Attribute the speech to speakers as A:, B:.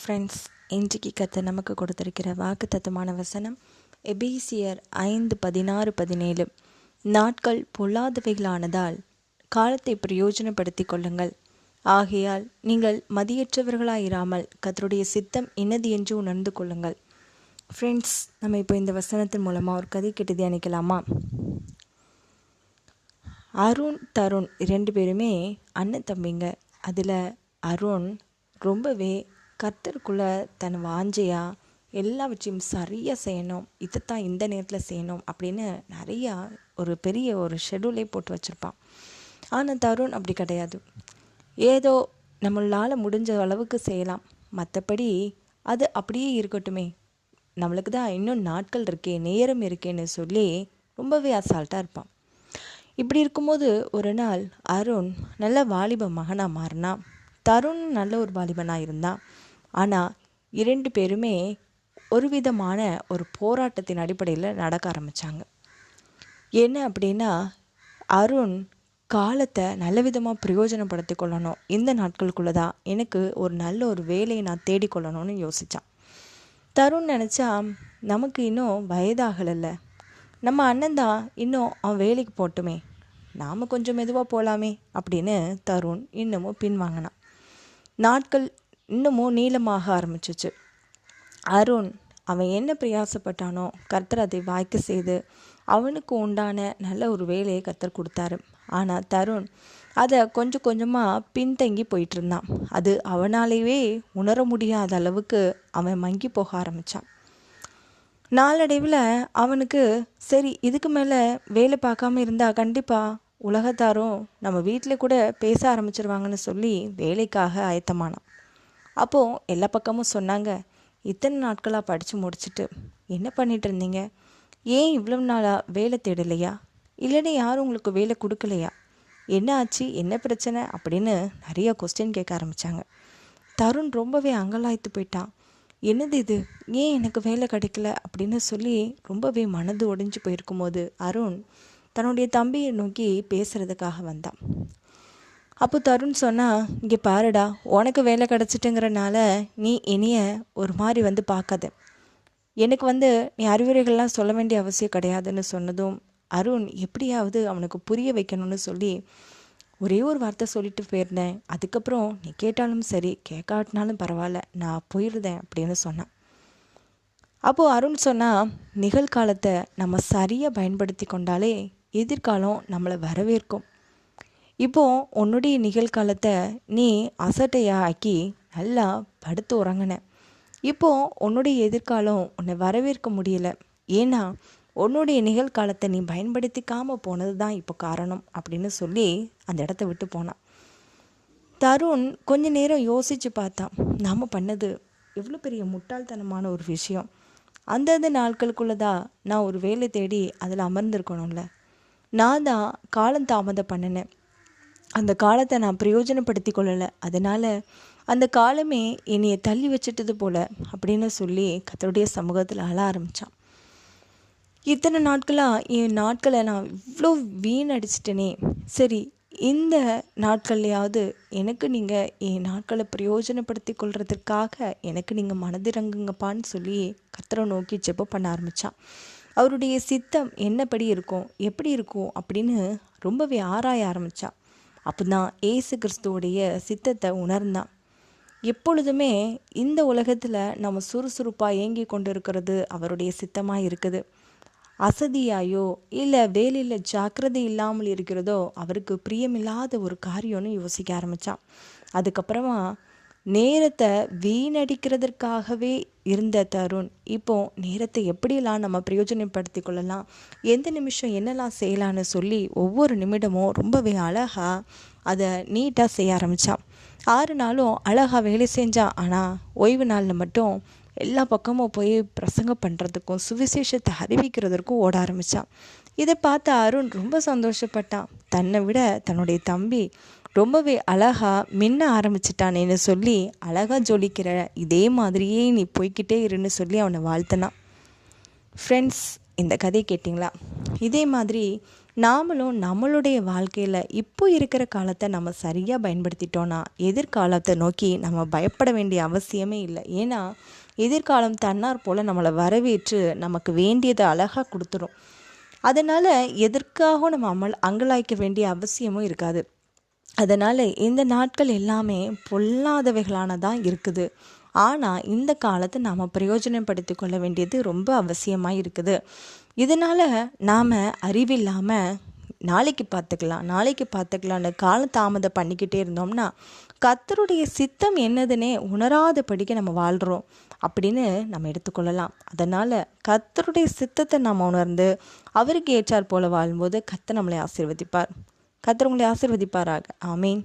A: Friends இன்றைக்கு கத்த நமக்கு கொடுத்திருக்கிற வாக்கு தத்துவமான வசனம் எபேசியர் ஐந்து பதினாறு பதினேழு. நாட்கள் பொல்லாதவைகளானதால் காலத்தை பிரயோஜனப்படுத்திக் கொள்ளுங்கள். ஆகையால் நீங்கள் மதியற்றவர்களாயிராமல் கத்தருடைய சித்தம் என்னது என்று உணர்ந்து கொள்ளுங்கள். ஃப்ரெண்ட்ஸ் நம்ம இப்போ இந்த வசனத்தின் மூலமாக ஒரு கதை கேட்டு தியானிக்கலாமா? அருண் தருண் இரண்டு பேருமே அண்ணன் தம்பிங்க. அதில் அருண் ரொம்பவே கர்த்தருக்குள்ள தன் வாஞ்சையா எல்லாவற்றையும் சரியாக செய்யணும் இதைத்தான் இந்த நேரத்தில் செய்யணும் அப்படின்னு நிறையா ஒரு பெரிய ஒரு ஷெடியூலே போட்டு வச்சுருப்பான். ஆனால் தருண் அப்படி கிடையாது. ஏதோ நம்மளால் முடிஞ்ச அளவுக்கு செய்யலாம். மற்றபடி அது அப்படியே இருக்கட்டுமே. நம்மளுக்கு தான் இன்னும் நாட்கள் இருக்கே நேரம் இருக்கேன்னு சொல்லி ரொம்பவே அசால்ட்டாக இருப்பான். இப்படி இருக்கும்போது ஒரு நாள் அருண் நல்ல வாலிப மகனாக மாறினான். தருண் நல்ல ஒரு வாலிபனாக இருந்தான். ஆனால் இரண்டு பேருமே ஒரு விதமான ஒரு போராட்டத்தின் அடிப்படையில் நடக்க ஆரம்பித்தாங்க என்ன அப்படின்னா அருண் காலத்தை நல்ல விதமாக பிரயோஜனப்படுத்தி கொள்ளணும். இந்த நாட்களுக்குள்ளே தான் எனக்கு ஒரு நல்ல ஒரு வேலையை நான் தேடிக்கொள்ளணும்னு யோசித்தான் தருண் நினச்சா நமக்கு இன்னும் வயதாகலைல்ல. நம்ம அண்ணன் தான் இன்னும் அவன் வேலைக்கு போட்டுமே நாம் கொஞ்சம் மெதுவாக போகலாமே அப்படின்னு தருண் இன்னமும் பின்வாங்கினான். நாட்கள் இன்னமும் நீளமாக ஆரம்பிச்சிச்சு. அருண் அவன் என்ன பிரயாசப்பட்டானோ கர்த்தர் அதை வாய்க்க செய்து அவனுக்கு உண்டான நல்ல ஒரு வேலையை கர்த்தர் கொடுத்தாரு. ஆனால் தருண் அதை கொஞ்சம் கொஞ்சமாக பின்தங்கி போயிட்டு இருந்தான் அது அவனாலேயே உணர முடியாத அளவுக்கு அவன் மங்கி போக ஆரம்பித்தான் நாளடைவில் அவனுக்கு சரி இதுக்கு மேலே வேலை பார்க்காம இருந்தால் கண்டிப்பாக உலகத்தாரும் நம்ம வீட்டில் கூட பேச ஆரம்பிச்சிருவாங்கன்னு சொல்லி வேலைக்காக ஆயத்தமானான் அப்போது எல்லா பக்கமும் சொன்னாங்க இத்தனை நாட்களாக படித்து முடிச்சுட்டு என்ன பண்ணிட்டு இருந்தீங்க? ஏன் இவ்வளோ நாளாக வேலை தேடலையா? இல்லைன்னா யாரும் உங்களுக்கு வேலை கொடுக்கலையா? என்ன ஆச்சு? என்ன பிரச்சனை? அப்படின்னு நிறைய கொஸ்டின் கேட்க ஆரம்பித்தாங்க தருண் ரொம்பவே அங்கலாய்த்து போயிட்டான். என்னது இது? ஏன் எனக்கு வேலை கிடைக்கல? அப்படின்னு சொல்லி ரொம்பவே மனது ஒடிஞ்சு போயிருக்கும்போது அருண் தன்னுடைய தம்பியை நோக்கி பேசுகிறதுக்காக வந்தான். அப்போ தருண் சொன்னால் இங்கே பாருடா உனக்கு வேலை கிடச்சிட்டுங்கிறனால நீ இனிய ஒரு மாதிரி வந்து பார்க்காத. எனக்கு வந்து நீ அறிவுரைகள்லாம் சொல்ல வேண்டிய அவசியம் கிடையாதுன்னு சொன்னதும் அருண் எப்படியாவது அவனுக்கு புரிய வைக்கணும்னு சொல்லி ஒரே ஒரு வார்த்தை சொல்லிட்டு போயிருந்தேன். அதுக்கப்புறம் நீ கேட்டாலும் சரி கேட்காட்டினாலும் பரவாயில்ல நான் போயிருந்தேன் அப்படின்னு சொன்னான். அப்போது அருண் சொன்னால் நிகழ்காலத்தை நம்ம சரியாக பயன்படுத்தி கொண்டாலே எதிர்காலம் நம்மளை வரவேற்கும். இப்போ உன்னுடைய நிகழ்காலத்தை நீ அசட்டையாக ஆக்கி நல்லா படுத்து உறங்கின. இப்போ உன்னுடைய எதிர்காலம் உன்னை வரவேற்க முடியல. ஏன்னா உன்னுடைய நிகழ்காலத்தை நீ பயன்படுத்திக்காம போனது தான் இப்போ காரணம் அப்படின்னு சொல்லி அந்த இடத்த விட்டு போனான். தருண் கொஞ்ச நேரம் யோசித்து பார்த்தான். நாம் பண்ணது எவ்வளோ பெரிய முட்டாள்தனமான ஒரு விஷயம். அந்தந்த நாட்களுக்குள்ளே தான் நான் ஒரு வேலை தேடி அதில் அமர்ந்திருக்கணும்ல. நான் தான் காலம் தாமதம் பண்ணினேன். அந்த காலத்தை நான் பிரயோஜனப்படுத்தி கொள்ளலை. அதனால் அந்த காலமே என்னையை தள்ளி வச்சிட்டது போல அப்படின்னு சொல்லி கத்தருடைய சமூகத்தில் அழ ஆரம்பித்தான் இத்தனை நாட்களாக என் நாட்களை நான் இவ்வளோ வீணடிச்சிட்டேனே. சரி இந்த நாட்கள்லையாவது எனக்கு நீங்கள் என் நாட்களை பிரயோஜனப்படுத்தி கொள்கிறதுக்காக எனக்கு நீங்கள் மனதிறங்குங்கப்பான்னு சொல்லி கத்தரை நோக்கி ஜெபம் பண்ண ஆரம்பித்தான் அவருடைய சித்தம் என்னப்படி இருக்கும் எப்படி இருக்கும் அப்படின்னு ரொம்பவே ஆராய ஆரம்பித்தான் அப்போ தான் ஏசு கிறிஸ்துவோடைய சித்தத்தை உணர்ந்தான். எப்பொழுதுமே இந்த உலகத்தில் நம்ம சுறுசுறுப்பாக இயங்கி கொண்டு இருக்கிறது அவருடைய சித்தமாக இருக்குது. அசதியாயோ இல்லை வேலையில் ஜாக்கிரதை இல்லாமல் இருக்கிறதோ அவருக்கு பிரியமில்லாத ஒரு காரியம்னு யோசிக்க ஆரம்பித்தான் அதுக்கப்புறமா நேரத்தை வீணடிக்கிறதற்காகவே இருந்த தருண். இப்போ நேரத்தை எப்படியெல்லாம் நம்ம பிரயோஜனப்படுத்தி கொள்ளலாம்? எந்த நிமிஷம் என்னெல்லாம் செய்யலான்னு சொல்லி ஒவ்வொரு நிமிடமும் ரொம்பவே அழகாக அதை நீட்டாக செய்ய ஆரம்பித்தான் ஆறு நாளும் அழகாக வேலை செஞ்சான் ஆனால் ஓய்வு நாளில் மட்டும் எல்லா பக்கமும் போய் பிரசங்கம் பண்ணுறதுக்கும் சுவிசேஷத்தை அறிவிக்கிறதற்கும் ஓட ஆரம்பித்தான் இதை பார்த்த அருண் ரொம்ப சந்தோஷப்பட்டான். தன்னை விட தன்னுடைய தம்பி ரொம்பவே அழகாக மின்ன ஆரம்பிச்சிட்டானேன்னு சொல்லி அழகாக ஜொலிக்கிற இதே மாதிரியே நீ போய்கிட்டே இருன்னு சொல்லி அவனை வாழ்த்தினான் ஃப்ரெண்ட்ஸ் இந்த கதையை கேட்டிங்களா? இதே மாதிரி நாமளும் நம்மளுடைய வாழ்க்கையில் இப்போ இருக்கிற காலத்தை நம்ம சரியாக பயன்படுத்திட்டோன்னா எதிர்காலத்தை நோக்கி நம்ம பயப்பட வேண்டிய அவசியமே இல்லை. ஏன்னா எதிர்காலம் தன்னார் போல் நம்மளை வரவேற்று நமக்கு வேண்டியதை அழகாக கொடுத்துரும். அதனால் எதற்காகவும் நம்ம அமல் அங்கலாய்க்க வேண்டிய அவசியமும் இருக்காது. அதனால் இந்த நாட்கள் எல்லாமே பொல்லாதவைகளானதான் இருக்குது. ஆனால் இந்த காலத்தை நாம் பிரயோஜனப்படுத்தி கொள்ள வேண்டியது ரொம்ப அவசியமாக இருக்குது. இதனால் நாம் அறிவில்லாமல் நாளைக்கு பார்த்துக்கலாம் நாளைக்கு பார்த்துக்கலான்னு கால தாமதம் பண்ணிக்கிட்டே இருந்தோம்னா கத்தருடைய சித்தம் என்னதுன்னே உணராதபடிக்கு நம்ம வாழ்கிறோம் அப்படின்னு நம்ம எடுத்துக்கொள்ளலாம் அதனால் கத்தருடைய சித்தத்தை நாம் உணர்ந்து அவருக்கு ஏற்றார் போல வாழும்போது கத்தை நம்மளை ஆசீர்வதிப்பார். கத்திரவங்களை ஆசிர்வதிப்பாராக. ஆமீன்.